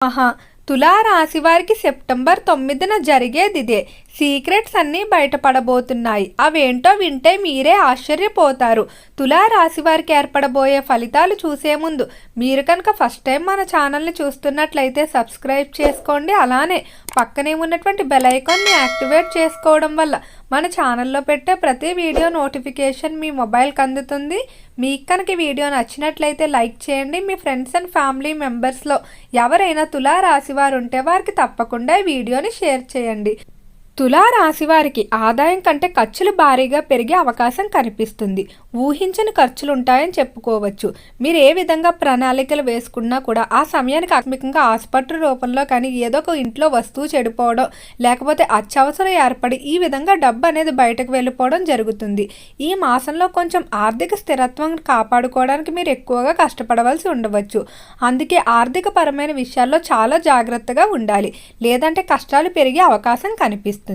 మహా తులారాశి వారికి సెప్టెంబర్ తొమ్మిదిన జరిగేది ఇదే సీక్రెట్స్ అన్నీ బయటపడబోతున్నాయి. అవేంటో వింటే మీరే ఆశ్చర్యపోతారు. తులారాశి వారికి ఏర్పడబోయే ఫలితాలు చూసే ముందు మీరు కనుక ఫస్ట్ టైం మన ఛానల్ని చూస్తున్నట్లయితే సబ్స్క్రైబ్ చేసుకోండి. అలానే పక్కనే ఉన్నటువంటి బెల్ ఐకాన్ని యాక్టివేట్ చేసుకోవడం వల్ల మన ఛానల్లో పెట్టే ప్రతి వీడియో నోటిఫికేషన్ మీ మొబైల్కి అందుతుంది. మీకు కనుక వీడియో నచ్చినట్లయితే లైక్ చేయండి. మీ ఫ్రెండ్స్ అండ్ ఫ్యామిలీ మెంబర్స్లో ఎవరైనా తులా రాశి వారు ఉంటే వారికి తప్పకుండా ఈ వీడియోని షేర్ చేయండి. తులా వారికి ఆదాయం కంటే ఖర్చులు భారీగా పెరిగే అవకాశం కనిపిస్తుంది. ఊహించని ఖర్చులు ఉంటాయని చెప్పుకోవచ్చు. మీరు ఏ విధంగా ప్రణాళికలు వేసుకున్నా కూడా ఆ సమయానికి ఆత్మికంగా ఆసుపత్రి రూపంలో కానీ ఏదో ఒక ఇంట్లో వస్తువు చెడిపోవడం లేకపోతే అత్యవసరం ఏర్పడి ఈ విధంగా డబ్బు అనేది బయటకు వెళ్ళిపోవడం జరుగుతుంది. ఈ మాసంలో కొంచెం ఆర్థిక స్థిరత్వం కాపాడుకోవడానికి మీరు ఎక్కువగా కష్టపడవలసి ఉండవచ్చు. అందుకే ఆర్థిక పరమైన విషయాల్లో చాలా జాగ్రత్తగా ఉండాలి. లేదంటే కష్టాలు పెరిగే అవకాశం కనిపిస్తుంది.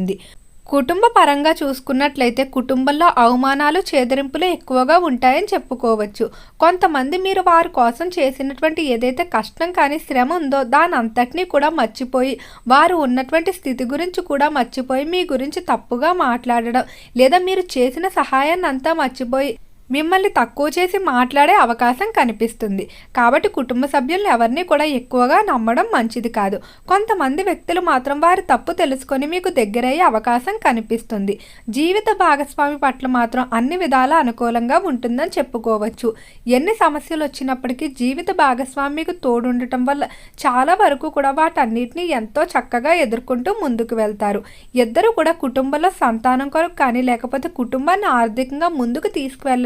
కుటుంబ పరంగా చూసుకున్నట్లయితే కుటుంబంలో అవమానాలు చేదరింపులు ఎక్కువగా ఉంటాయని చెప్పుకోవచ్చు. కొంతమంది మీరు వారి కోసం చేసినటువంటి ఏదైతే కష్టం కానీ శ్రమ ఉందో దాని అంతటినీ కూడా మర్చిపోయి వారు ఉన్నటువంటి స్థితి గురించి కూడా మర్చిపోయి మీ గురించి తప్పుగా మాట్లాడడం లేదా మీరు చేసిన సహాయాన్ని అంతా మర్చిపోయి మిమ్మల్ని తక్కువ చేసి మాట్లాడే అవకాశం కనిపిస్తుంది. కాబట్టి కుటుంబ సభ్యులను ఎవరిని కూడా ఎక్కువగా నమ్మడం మంచిది కాదు. కొంతమంది వ్యక్తులు మాత్రం వారి తప్పు తెలుసుకొని మీకు దగ్గరయ్యే అవకాశం కనిపిస్తుంది. జీవిత భాగస్వామి పట్ల మాత్రం అన్ని విధాల అనుకూలంగా ఉంటుందని చెప్పుకోవచ్చు. ఎన్ని సమస్యలు వచ్చినప్పటికీ జీవిత భాగస్వామి మీకు తోడుండటం వల్ల చాలా వరకు కూడా వాటన్నిటిని ఎంతో చక్కగా ఎదుర్కొంటూ ముందుకు వెళ్తారు. ఇద్దరు కూడా కుటుంబంలో సంతానం కొరకు కానీ లేకపోతే కుటుంబాన్ని ఆర్థికంగా ముందుకు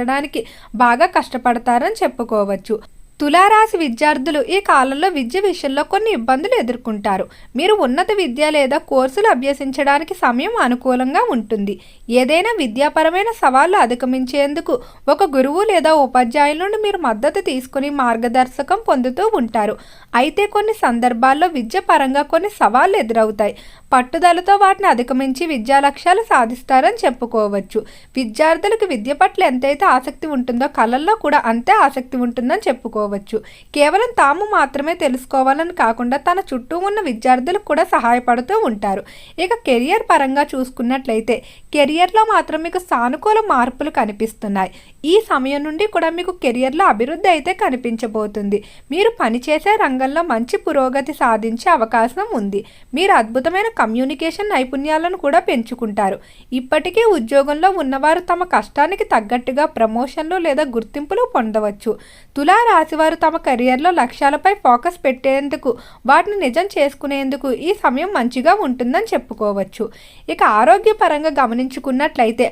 తీసుకువెళ్ళడానికి బాగా కష్టపడతారని చెప్పుకోవచ్చు. తులారాశి విద్యార్థులు ఈ కాలంలో విద్య విషయంలో కొన్ని ఇబ్బందులు ఎదుర్కొంటారు. మీరు ఉన్నత విద్య లేదా కోర్సులు అభ్యసించడానికి సమయం అనుకూలంగా ఉంటుంది. ఏదైనా విద్యాపరమైన సవాళ్ళు అధిగమించేందుకు ఒక గురువు లేదా ఉపాధ్యాయుల నుండి మీరు మద్దతు తీసుకుని మార్గదర్శకం పొందుతూ ఉంటారు. అయితే కొన్ని సందర్భాల్లో విద్య పరంగా కొన్ని సవాళ్ళు ఎదురవుతాయి. పట్టుదలతో వాటిని అధిగమించి విద్యా లక్ష్యాలు సాధిస్తారని చెప్పుకోవచ్చు. విద్యార్థులకు విద్య పట్ల ఎంతైతే ఆసక్తి ఉంటుందో కళల్లో కూడా అంతే ఆసక్తి ఉంటుందని చెప్పుకోవచ్చు. కేవలం తాము మాత్రమే తెలుసుకోవాలని కాకుండా తన చుట్టూ ఉన్న విద్యార్థులకు కూడా సహాయపడుతూ ఉంటారు. ఇక కెరియర్ పరంగా చూసుకున్నట్లయితే కెరియర్లో మాత్రం మీకు సానుకూల మార్పులు కనిపిస్తున్నాయి. ఈ సమయం నుండి కూడా మీకు కెరియర్లో అభివృద్ధి అయితే కనిపించబోతుంది. మీరు పనిచేసే రంగంలో మంచి పురోగతి సాధించే అవకాశం ఉంది. మీరు అద్భుతమైన కమ్యూనికేషన్ నైపుణ్యాలను కూడా పెంచుకుంటారు. ఇప్పటికే ఉద్యోగంలో ఉన్నవారు తమ కష్టానికి తగ్గట్టుగా ప్రమోషన్లు లేదా గుర్తింపులు పొందవచ్చు. తులా రాశివారు తమ కెరియర్లో లక్ష్యాలపై ఫోకస్ పెట్టేందుకు వాటిని నిజం చేసుకునేందుకు ఈ సమయం మంచిగా ఉంటుందని చెప్పుకోవచ్చు. ఇక ఆరోగ్యపరంగా గమనించుకున్నట్లయితే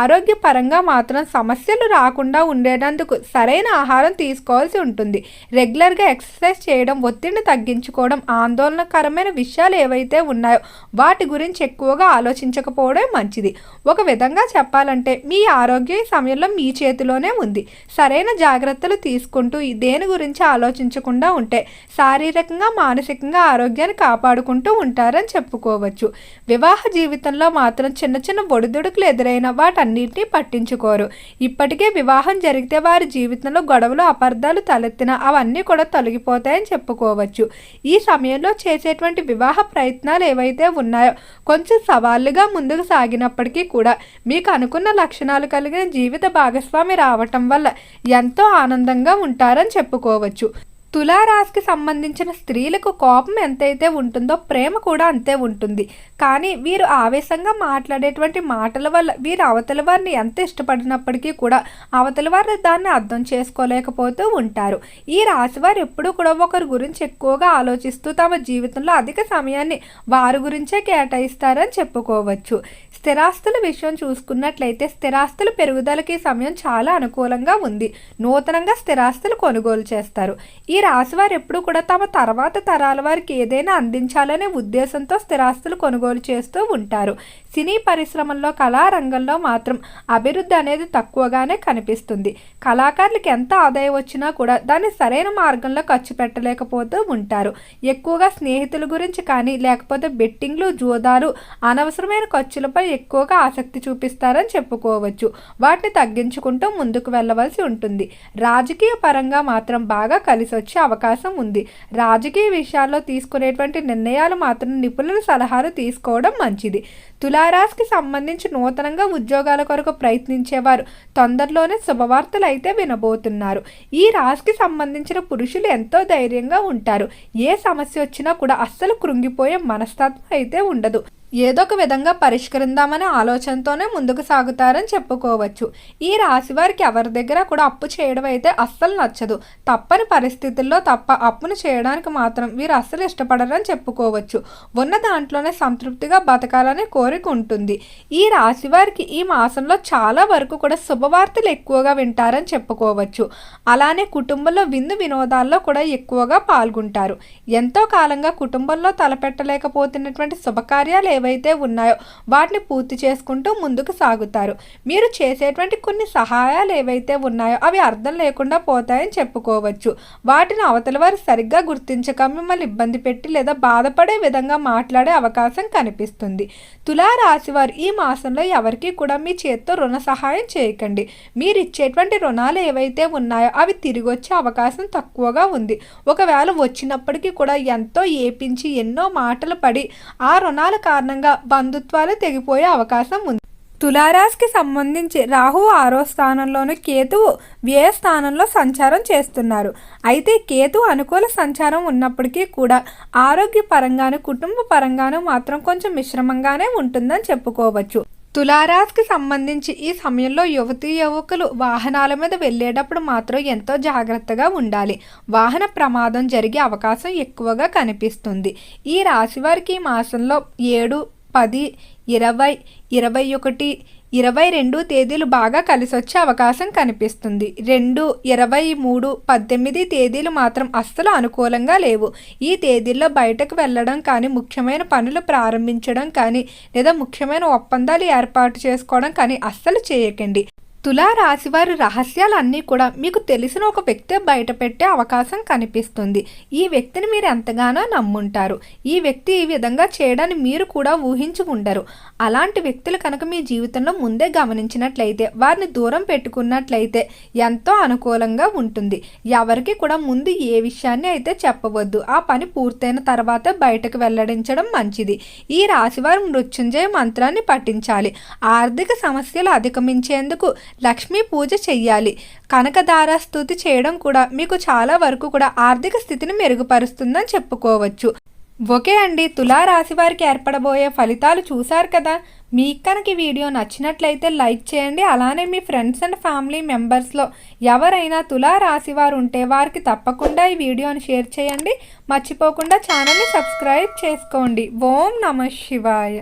ఆరోగ్యపరంగా మాత్రం సమస్యలు రాకుండా ఉండేటందుకు సరైన ఆహారం తీసుకోవాల్సి ఉంటుంది. రెగ్యులర్గా ఎక్సర్సైజ్ చేయడం ఒత్తిడిని తగ్గించుకోవడం ఆందోళనకరమైన విషయాలు ఏవైతే ఉన్నాయో వాటి గురించి ఎక్కువగా ఆలోచించకపోవడం మంచిది. ఒక విధంగా చెప్పాలంటే మీ ఆరోగ్యం ఈ సమయంలో మీ చేతిలోనే ఉంది. సరైన జాగ్రత్తలు తీసుకుంటూ దేని గురించి ఆలోచించకుండా ఉంటే శారీరకంగా మానసికంగా ఆరోగ్యాన్ని కాపాడుకుంటూ ఉంటారని చెప్పుకోవచ్చు. వివాహ జీవితంలో మాత్రం చిన్న చిన్న ఒడిదుడుకులు ఎదురైన వాటన్నిటిని పట్టించుకోరు. ఇప్పటికీ వివాహం జరిగితే వారి జీవితంలో గొడవలు అపార్థాలు తలెత్తిన అవన్నీ కూడా తొలగిపోతాయని చెప్పుకోవచ్చు. ఈ సమయంలో చేసేటువంటి వివాహ ప్రయత్నాలు ఏవైతే ఉన్నాయో కొంచెం సవాళ్ళుగా ముందుకు సాగినప్పటికీ కూడా మీకు అనుకున్న లక్షణాలు కలిగిన జీవిత భాగస్వామి రావటం వల్ల ఎంతో ఆనందంగా ఉంటారని చెప్పుకోవచ్చు. తులారాశికి సంబంధించిన స్త్రీలకు కోపం ఎంతైతే ఉంటుందో ప్రేమ కూడా అంతే ఉంటుంది. కానీ వీరు ఆవేశంగా మాట్లాడేటువంటి మాటల వల్ల వీరు అవతల వారిని ఎంత ఇష్టపడినప్పటికీ కూడా అవతల వారు దాన్ని అర్థం చేసుకోలేకపోతూ ఉంటారు. ఈ రాశి వారు ఎప్పుడూ కూడా ఒకరి గురించి ఎక్కువగా ఆలోచిస్తూ తమ జీవితంలో అధిక సమయాన్ని వారి గురించే కేటాయిస్తారని చెప్పుకోవచ్చు. స్థిరాస్తుల విషయం చూసుకున్నట్లయితే స్థిరాస్తుల పెరుగుదలకి సమయం చాలా అనుకూలంగా ఉంది. నూతనంగా స్థిరాస్తులు కొనుగోలు చేస్తారు. ఈ రాశి వారు ఎప్పుడు కూడా తమ తర్వాత తరాల వారికి ఏదైనా అందించాలనే ఉద్దేశంతో స్థిరాస్తులు కొనుగోలు కొనుగోలు చేస్తూ ఉంటారు. సినీ పరిశ్రమల్లో కళారంగంలో మాత్రం అభివృద్ధి అనేది తక్కువగానే కనిపిస్తుంది. కళాకారులకు ఎంత ఆదాయం వచ్చినా కూడా దాన్ని సరైన మార్గంలో ఖర్చు పెట్టలేకపోతూ ఉంటారు. ఎక్కువగా స్నేహితుల గురించి కానీ లేకపోతే బెట్టింగ్లు జూదాలు అనవసరమైన ఖర్చులపై ఎక్కువగా ఆసక్తి చూపిస్తారని చెప్పుకోవచ్చు. వాటిని తగ్గించుకుంటూ ముందుకు వెళ్ళవలసి ఉంటుంది. రాజకీయ పరంగా మాత్రం బాగా కలిసి వచ్చే అవకాశం ఉంది. రాజకీయ విషయాల్లో తీసుకునేటువంటి నిర్ణయాలు మాత్రం నిపుణుల సలహాలు తీసుకోవడం మంచిది. తులారాశికి సంబంధించి నూతనంగా ఉద్యోగాల కొరకు ప్రయత్నించేవారు తొందరలోనే శుభవార్తలు అయితే వినబోతున్నారు. ఈ రాశికి సంబంధించిన పురుషులు ఎంతో ధైర్యంగా ఉంటారు. ఏ సమస్య వచ్చినా కూడా అస్సలు కృంగిపోయే మనస్తత్వం అయితే ఉండదు. ఏదో ఒక విధంగా పరిష్కరిందామనే ఆలోచనతోనే ముందుకు సాగుతారని చెప్పుకోవచ్చు. ఈ రాశి వారికి ఎవరి దగ్గర కూడా అప్పు చేయడం అయితే అస్సలు నచ్చదు. తప్పని పరిస్థితుల్లో తప్ప అప్పును చేయడానికి మాత్రం వీరు అస్సలు ఇష్టపడరని చెప్పుకోవచ్చు. ఉన్న దాంట్లోనే సంతృప్తిగా బతకాలనే కోరిక ఉంటుంది. ఈ రాశి వారికి ఈ మాసంలో చాలా వరకు కూడా శుభవార్తలు ఎక్కువగా వింటారని చెప్పుకోవచ్చు. అలానే కుటుంబంలో విందు వినోదాల్లో కూడా ఎక్కువగా పాల్గొంటారు. ఎంతో కాలంగా కుటుంబంలో తలపెట్టలేకపోతున్నటువంటి శుభకార్యాలు ఏవైతే ఉన్నాయో వాటిని పూర్తి చేసుకుంటూ ముందుకు సాగుతారు. మీరు చేసేటువంటి కొన్ని సహాయాలు ఏవైతే ఉన్నాయో అవి అర్థం లేకుండా పోతాయని చెప్పుకోవచ్చు. వాటిని అవతల వారు సరిగ్గా గుర్తించక మిమ్మల్ని ఇబ్బంది పెట్టి లేదా బాధపడే విధంగా మాట్లాడే అవకాశం కనిపిస్తుంది. తులారాశి వారు ఈ మాసంలో ఎవరికి కూడా మీ చేత్తో రుణ సహాయం చేయకండి. మీరు ఇచ్చేటువంటి రుణాలు ఏవైతే ఉన్నాయో అవి తిరిగి వచ్చే అవకాశం తక్కువగా ఉంది. ఒకవేళ వచ్చినప్పటికీ కూడా ఎంతో ఏపించి ఎన్నో మాటలు పడి ఆ రుణాల కారణం కారణంగా బంధుత్వాలు తెగిపోయే అవకాశం ఉంది. తులారాశికి సంబంధించి రాహు ఆరో స్థానంలోను కేతువు వ్యయ స్థానంలో సంచారం చేస్తున్నారు. అయితే కేతు అనుకూల సంచారం ఉన్నప్పటికీ కూడా ఆరోగ్య పరంగాను కుటుంబ పరంగాను మాత్రం కొంచెం మిశ్రమంగానే ఉంటుందని చెప్పుకోవచ్చు. తులారాశికి సంబంధించి ఈ సమయంలో యువతీ యువకులు వాహనాల మీద వెళ్ళేటప్పుడు మాత్రం ఎంతో జాగ్రత్తగా ఉండాలి. వాహన ప్రమాదం జరిగే అవకాశం ఎక్కువగా కనిపిస్తుంది. ఈ రాశి వారికి ఈ మాసంలో ఏడు పది ఇరవై ఇరవై ఒకటి ఇరవై రెండు తేదీలు బాగా కలిసి వచ్చే అవకాశం కనిపిస్తుంది. రెండు ఇరవై మూడు పద్దెనిమిది తేదీలు మాత్రం అస్సలు అనుకూలంగా లేవు. ఈ తేదీల్లో బయటకు వెళ్ళడం కానీ ముఖ్యమైన పనులు ప్రారంభించడం కానీ లేదా ముఖ్యమైన ఒప్పందాలు ఏర్పాటు చేసుకోవడం కానీ అస్సలు చేయకండి. తులారాశివారి రహస్యాలన్నీ కూడా మీకు తెలిసిన ఒక వ్యక్తి బయటపెట్టే అవకాశం కనిపిస్తుంది. ఈ వ్యక్తిని మీరు ఎంతగానో నమ్ముంటారు. ఈ వ్యక్తి ఈ విధంగా చేయడాన్ని మీరు కూడా ఊహించి ఉండరు. అలాంటి వ్యక్తులు కనుక మీ జీవితంలో ముందే గమనించినట్లయితే వారిని దూరం పెట్టుకున్నట్లయితే ఎంతో అనుకూలంగా ఉంటుంది. ఎవరికి కూడా ముందు ఏ విషయాన్ని అయితే చెప్పవద్దు. ఆ పని పూర్తయిన తర్వాత బయటకు వెల్లడించడం మంచిది. ఈ రాశివారి మృత్యుంజయ మంత్రాన్ని పఠించాలి. ఆర్థిక సమస్యలు అధిగమించేందుకు లక్ష్మీ పూజ చెయ్యాలి. కనకధార స్థుతి చేయడం కూడా మీకు చాలా వరకు కూడా ఆర్థిక స్థితిని మెరుగుపరుస్తుందని చెప్పుకోవచ్చు. ఓకే అండి. తులారాశి వారికి ఏర్పడబోయే ఫలితాలు చూశారు కదా? మీకు కనుక వీడియో నచ్చినట్లయితే లైక్ చేయండి. అలానే మీ ఫ్రెండ్స్ అండ్ ఫ్యామిలీ మెంబర్స్లో ఎవరైనా తులారాశి వారు ఉంటే వారికి తప్పకుండా ఈ వీడియోని షేర్ చేయండి. మర్చిపోకుండా ఛానల్ని సబ్స్క్రైబ్ చేసుకోండి. ఓం నమ శివాయ.